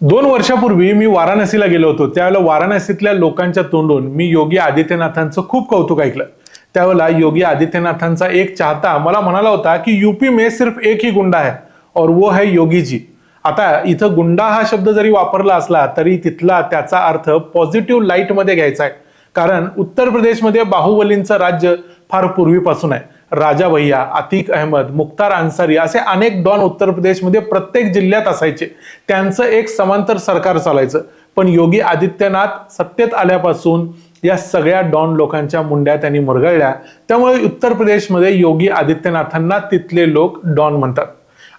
दोन वर्षापूर्वी मी वाराणसीला गेलो होतो. त्यावेळेला वाराणसीतल्या लोकांच्या तोंडून मी योगी आदित्यनाथांचं खूप कौतुक ऐकलं. त्यावेळेला योगी आदित्यनाथांचा एक चाहता मला म्हणाला होता की यूपी में सिर्फ एक ही गुंडा है और वो है योगी जी आता इथं गुंडा हा शब्द जरी वापरला असला तरी तिथला त्याचा अर्थ पॉझिटिव्ह लाईटमध्ये घ्यायचा आहे. कारण उत्तर प्रदेशमध्ये बाहुबलींचं राज्य फार पूर्वीपासून आहे. राजा भैया अतिक अहमद मुख्तार अन्सारी असे अनेक डॉन उत्तर प्रदेशमध्ये प्रत्येक जिल्ह्यात असायचे. त्यांचं एक समांतर सरकार चालायचं. पण योगी आदित्यनाथ सत्तेत आल्यापासून या सगळ्या डॉन लोकांच्या मुंड्या त्यांनी मुरगळल्या. त्यामुळे उत्तर प्रदेशमध्ये योगी आदित्यनाथांना तिथले लोक डॉन म्हणतात.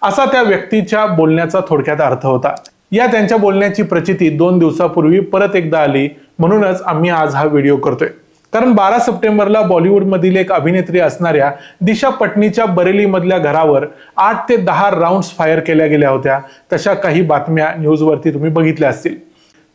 असा त्या व्यक्तीच्या बोलण्याचा थोडक्यात अर्थ होता. या त्यांच्या बोलण्याची प्रचिती दोन दिवसापूर्वी परत एकदा आली. म्हणूनच आम्ही आज हा व्हिडिओ करतोय. कारण बारा सप्टेंबरला बॉलिवूडमधील एक अभिनेत्री असणाऱ्या दिशा पटनीच्या बरेलीमधल्या घरावर आठ ते दहा राऊंड्स फायर केल्या गेल्या होत्या. तशा काही बातम्या न्यूजवरती तुम्ही बघितल्या असतील.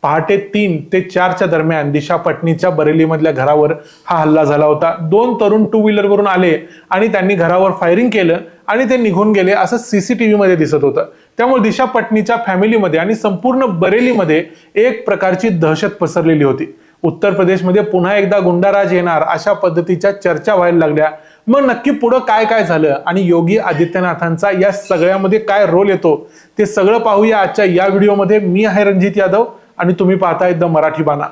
पहाटे तीन ते चारच्या दरम्यान दिशा पटनीच्या बरेलीमधल्या घरावर हा हल्ला झाला होता. दोन तरुण टू व्हीलरवरून आले आणि त्यांनी घरावर फायरिंग केलं आणि ते निघून गेले असं सीसीटीव्ही मध्ये दिसत होतं. त्यामुळे दिशा पटनीच्या फॅमिलीमध्ये आणि संपूर्ण बरेलीमध्ये एक प्रकारची दहशत पसरलेली होती. उत्तर प्रदेशमध्ये पुन्हा एकदा गुंडाराज येणार अशा पद्धतीच्या चर्चा व्हायला लागल्या. मग नक्की पुढं काय काय झालं आणि योगी आदित्यनाथांचा या सगळ्यामध्ये काय रोल येतो ते सगळं पाहूया आजच्या या व्हिडिओमध्ये. मी आहे रणजित यादव आणि तुम्ही पाहताय द मराठी बाणा.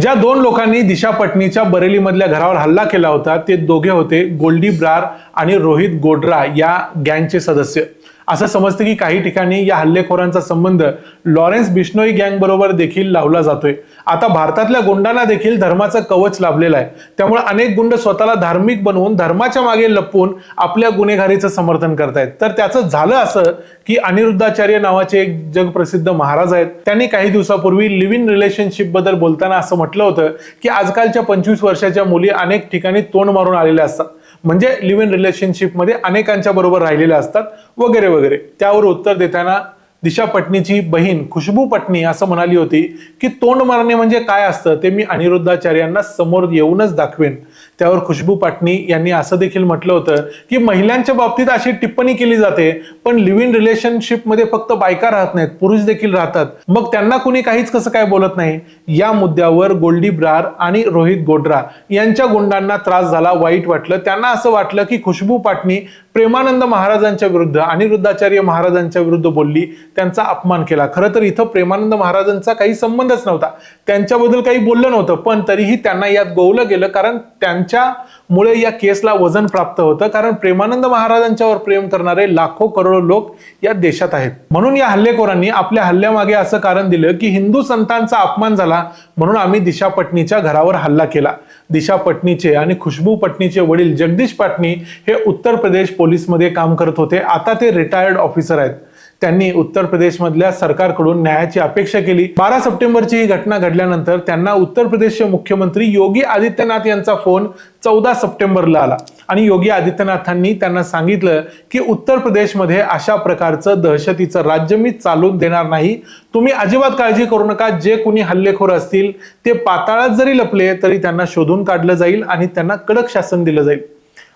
ज्या दोन लोकांनी दिशा पटनीच्या बरेलीमधल्या घरावर हल्ला केला होता ते दोघे होते गोल्डी ब्रार आणि रोहित गोड्रा या गँगचे सदस्य. असं समजतं की काही ठिकाणी या हल्लेखोरांचा संबंध लॉरेन्स बिश्नोई गँग बरोबर देखील लावला जातोय. आता भारतातल्या गुंडांना देखील धर्माचं कवच लाभलेलं आहे. त्यामुळे अनेक गुंड स्वतःला धार्मिक बनवून धर्माच्या मागे लपवून आपल्या गुन्हेगारीचं समर्थन करतायत. तर त्याचं झालं असं की अनिरुद्धाचार्य नावाचे एक जगप्रसिद्ध महाराज आहेत. त्यांनी काही दिवसापूर्वी लिव्ह इन रिलेशनशिपबद्दल बोलताना असं म्हटलं होतं की आजकालच्या पंचवीस वर्षाच्या मुली अनेक ठिकाणी तोंड मारून आलेल्या असतात. म्हणजे लिव्ह इन रिलेशनशिपमध्ये अनेकांच्या बरोबर राहिलेल्या असतात वगैरे वगैरे. त्यावर उत्तर देताना दिशा पटनीची बहीण खुशबू पटणी असं म्हणाली होती की तोंड मारणे म्हणजे काय असतं ते मी अनिरुद्धाचार्यांना समोर येऊनच दाखवेन. त्यावर खुशबू पाटणी यांनी असं देखील म्हटलं होतं की महिलांच्या बाबतीत अशी टिप्पणी केली जाते पण लिव्ह इन रिलेशनशिपमध्ये फक्त बायका राहत नाहीत पुरुष देखील राहतात. मग त्यांना कुणी काहीच कसं काय बोलत नाही? या मुद्द्यावर गोल्डी ब्रार आणि रोहित गोड्रा यांच्या गुंडांना त्रास झाला वाईट वाटलं. त्यांना असं वाटलं की खुशबू पाटणी प्रेमानंद महाराजांच्या विरुद्ध अनिरुद्धाचार्य महाराजांच्या विरुद्ध बोलली त्यांचा अपमान केला. खरं तर इथं प्रेमानंद महाराजांचा काही संबंधच नव्हता. त्यांच्याबद्दल काही बोललं नव्हतं पण तरीही त्यांना यात गोवलं गेलं कारण त्यांच्या मुळे या केसला वजन प्राप्त होतं कारण प्रेमानंद महाराजांच्यावर प्रेम करणारे लाखो करोडो लोक या देशात आहेत. म्हणून या हल्लेखोरांनी आपल्या हल्ल्यामागे असं कारण दिलं की हिंदू संतांचा अपमान झाला म्हणून आम्ही दिशा पटनीच्या घरावर हल्ला केला. दिशा पटनीचे आणि खुशबू पटनीचे वडील जगदीश पाटणी हे उत्तर प्रदेश पोलीसमध्ये काम करत होते. आता ते रिटायर्ड ऑफिसर आहेत. त्यांनी उत्तर प्रदेशमधल्या सरकारकडून न्यायाची अपेक्षा केली. बारा सप्टेंबरची ही घटना घडल्यानंतर त्यांना उत्तर प्रदेशचे मुख्यमंत्री योगी आदित्यनाथ यांचा फोन चौदा सप्टेंबरला आला. आणि योगी आदित्यनाथांनी त्यांना सांगितलं की उत्तर प्रदेशमध्ये अशा प्रकारचं दहशतीचं राज्य मी चालून देणार नाही. तुम्ही अजिबात काळजी करू नका. जे कुणी हल्लेखोर असतील ते पाताळात जरी लपले तरी त्यांना शोधून काढलं जाईल आणि त्यांना कडक शासन दिलं जाईल.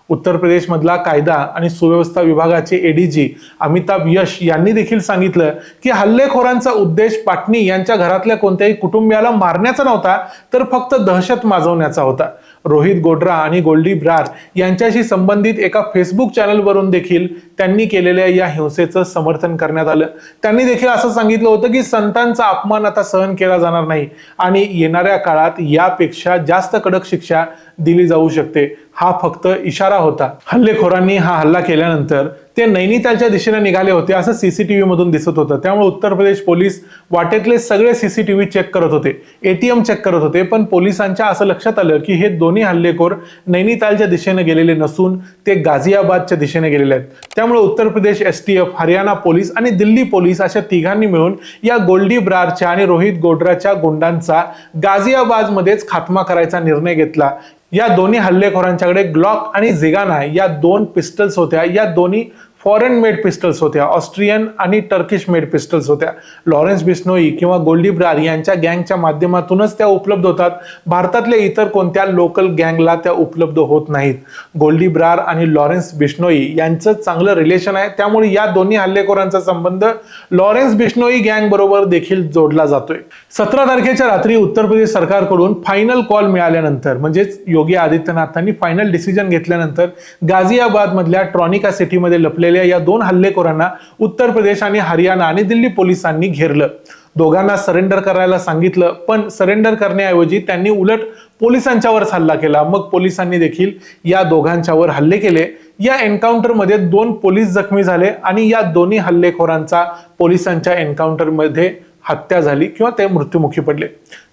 उत्तर प्रदेशमधला कायदा आणि सुव्यवस्था विभागाचे एडीजी अमिताभ यश यांनी देखील सांगितलं की हल्लेखोरांचा उद्देश पाटणी यांच्या घरातल्या कोणत्याही कुटुंबियाला मारण्याचा नव्हता तर फक्त दहशत माजवण्याचा होता. रोहित गोड्रा आणि गोल्डी ब्रार यांच्याशी संबंधित एका फेसबुक चॅनलवरून देखील त्यांनी केलेल्या या हिंसेचं समर्थन करण्यात आलं. त्यांनी देखील असं सांगितलं होतं की संतांचा अपमान आता सहन केला जाणार नाही आणि येणाऱ्या काळात यापेक्षा जास्त कडक शिक्षा दिली जाऊ शकते. हा फक्त इशारा होता. हल्लेखोरांनी हा हल्ला केल्यानंतर ते नैनितालच्या दिशेने निघाले होते असं सीसीटीव्ही मधून दिसत होतं. त्यामुळे उत्तर प्रदेश पोलीस वाटेतले सगळे सीसीटीव्ही चेक करत होते. एटीएम चेक करत होते. पण पोलिसांच्या असं लक्षात आलं की हे दोन्ही हल्लेखोर नैनितालच्या दिशेने गेलेले नसून ते गाझियाबादच्या दिशेने गेलेले आहेत. त्यामुळे Uttar Pradesh S T F Haryana police आणि दिल्ली पोलीस अशा तिघांनी मिळून या गोल्डी ब्रारच्या आणि रोहित गोड्राच्या गुंडांचा गाझियाबादमध्येच खात्मा करायचा निर्णय घेतला. या दोन्ही हल्लेखोरांच्याकडे ग्लॉक आणि झिगाना या दोन पिस्टल्स होत्या. या दोन्ही फॉरेन मेड पिस्टल्स होत्या ऑस्ट्रियन आणि टर्किश मेड पिस्टल्स होत्या. लॉरेन्स बिस्नोई किंवा गोल्डी ब्रार यांच्या गँगच्या माध्यमातूनच त्या उपलब्ध होतात. भारतातल्या इतर कोणत्या लोकल गँगला त्या उपलब्ध होत नाहीत? गोल्डी ब्रार आणि लॉरेन्स बिश्नोई यांचं चांगलं रिलेशन आहे. त्यामुळे या दोन्ही हल्लेखोरांचा संबंध लॉरेन्स बिश्नोई गँग बरोबर देखील जोडला जातोय. सतरा तारखेच्या रात्री उत्तर प्रदेश सरकारकडून फायनल कॉल मिळाल्यानंतर म्हणजेच योगी आदित्यनाथांनी फायनल डिसिजन घेतल्यानंतर गाझियाबादमधल्या ट्रॉनिका सिटीमध्ये लपलेल्या या दोन हल्लेखोरांना उत्तर प्रदेश आणि हरियाणा आणि दिल्ली पोलिसांनी घेरलं. दोघांना सरेंडर करायला सांगितलं पण सरेंडर करण्याऐवजी त्यांनी उलट पोलिसांच्यावरच हल्ला केला. मग पोलिसांनी देखील या दोघांच्यावर हल्ले केले. या एन्काउंटरमध्ये दोन पोलीस जखमी झाले आणि या दोन्ही हल्लेखोरांचा पोलिसांच्या एन्काउंटरमध्ये हत्या झाली किंवा ते मृत्युमुखी पडले.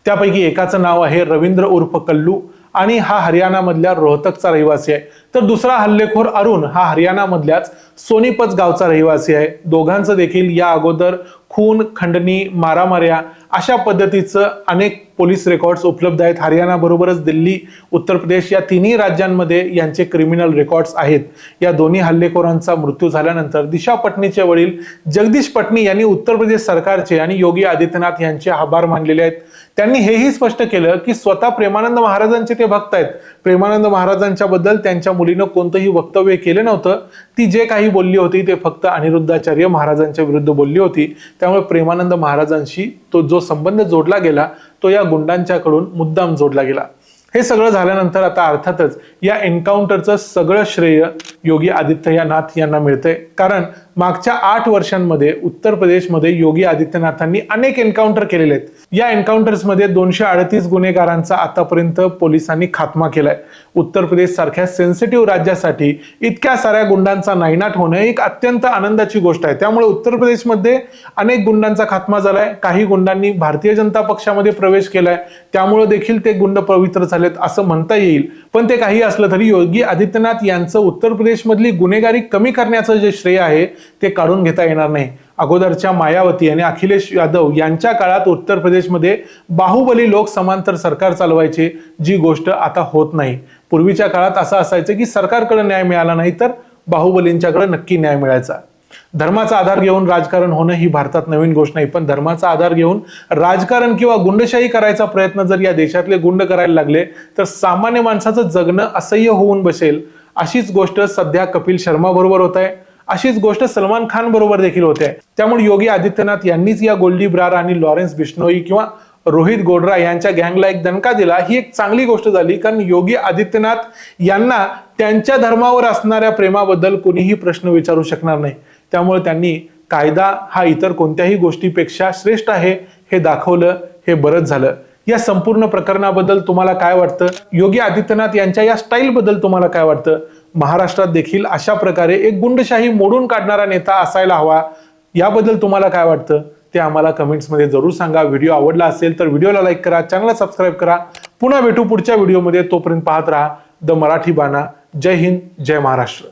त्यापैकी एकाचं नाव आहे रवींद्र उर्फ कल्लू. आणि हा हरियाणामधल्या रोहतकचा रहिवासी आहे. तर दुसरा हल्लेखोर अरुण हा हरियाणामधल्याच सोनीपत गावचा रहिवासी आहे. दोघांचं देखील या अगोदर खून खंडणी मारामाऱ्या अशा पद्धतीचं अनेक पोलीस रेकॉर्ड्स उपलब्ध आहेत. हरियाणाबरोबरच दिल्ली उत्तर प्रदेश या तिन्ही राज्यांमध्ये यांचे क्रिमिनल रेकॉर्ड्स आहेत. या दोन्ही हल्लेखोरांचा मृत्यू झाल्यानंतर दिशा पटनीचे वडील जगदीश पटनी यांनी उत्तर प्रदेश सरकारचे आणि योगी आदित्यनाथ यांचे आभार मानलेले आहेत. त्यांनी हेही स्पष्ट केलं की स्वतः प्रेमानंद महाराजांचे ते भक्त आहेत. प्रेमानंद महाराजांच्या बद्दल त्यांच्या मुलीनं कोणतंही वक्तव्य केलं नव्हतं. ती जे काही बोलली होती ते फक्त अनिरुद्धाचार्य महाराजांच्या विरुद्ध बोलली होती. त्यामुळे प्रेमानंद महाराजांशी तो जो संबंध जोडला गेला तो या गुंडांच्याकडून मुद्दाम जोडला गेला. हे सगळं झाल्यानंतर आता अर्थातच या एन्काउंटरचं सगळं श्रेय योगी आदित्यनाथ यांना मिळतंय. कारण मागच्या आठ वर्षांमध्ये उत्तर प्रदेशमध्ये योगी आदित्यनाथांनी अनेक एन्काउंटर केलेले आहेत. या एन्काउंटर्समध्ये दोनशे अडतीस गुन्हेगारांचा आतापर्यंत पोलिसांनी खात्मा केलाय. उत्तर प्रदेश सारख्या सेन्सिटिव्ह राज्यासाठी इतक्या साऱ्या गुंडांचा नायनाट होणं एक अत्यंत आनंदाची गोष्ट आहे. त्यामुळे उत्तर प्रदेशमध्ये अनेक गुंडांचा खात्मा झालाय. काही गुंडांनी भारतीय जनता पक्षामध्ये प्रवेश केलाय. त्यामुळे देखील ते गुंड पवित्र झालेत असं म्हणता येईल. पण ते काही असलं तरी योगी आदित्यनाथ यांचं उत्तर प्रदेशमधली गुन्हेगारी कमी करण्याचं जे श्रेय आहे ते काढून घेता येणार नाही. अगोदरच्या मायावती आणि अखिलेश यादव यांच्या काळात उत्तर प्रदेशमध्ये बाहुबली लोक समांतर सरकार चालवायचे जी गोष्ट आता होत नाही. पूर्वीच्या काळात असं असायचं की सरकारकडे न्याय मिळाला नाही तर बाहुबलींच्याकडे नक्की न्याय मिळायचा. धर्माचा आधार घेऊन राजकारण होणं ही भारतात नवीन गोष्ट नाही पण धर्माचा आधार घेऊन राजकारण किंवा गुंडशाही करायचा प्रयत्न जर या देशातले गुंड करायला लागले तर सामान्य माणसाचं जगणं असह्य होऊन बसेल. अशीच गोष्ट सध्या कपिल शर्मा बरोबर होत आहे. अशीच गोष्ट सलमान खान बरोबर देखील होते. त्यामुळे योगी आदित्यनाथ यांनीच या गोल्डी ब्रार आणि लॉरेन्स बिश्नोई किंवा रोहित गोडरा यांच्या गँगला एक दणका दिला. ही एक चांगली गोष्ट झाली कारण योगी आदित्यनाथ यांना त्यांच्या धर्मावर असणाऱ्या प्रेमाबद्दल कोणीही प्रश्न विचारू शकणार नाही. त्यामुळे त्यांनी कायदा हा इतर कोणत्याही गोष्टीपेक्षा श्रेष्ठ आहे हे दाखवलं हे बरंच झालं. या संपूर्ण प्रकरणाबद्दल तुम्हाला काय वाटतं? योगी आदित्यनाथ यांच्या या स्टाईलबद्दल तुम्हाला काय वाटतं? महाराष्ट्रात देखील अशा प्रकारे एक गुंडशाही मोडून काढणारा नेता असायला हवा. याबद्दल तुम्हाला काय वाटतं? ते आम्हाला कमेंट्समध्ये जरूर सांगा. व्हिडिओ आवडला असेल तर व्हिडिओला लाईक करा चॅनलला सबस्क्राईब करा. पुन्हा भेटू पुढच्या व्हिडिओमध्ये. तोपर्यंत पाहत राहा द मराठी बाणा. जय हिंद जय महाराष्ट्र.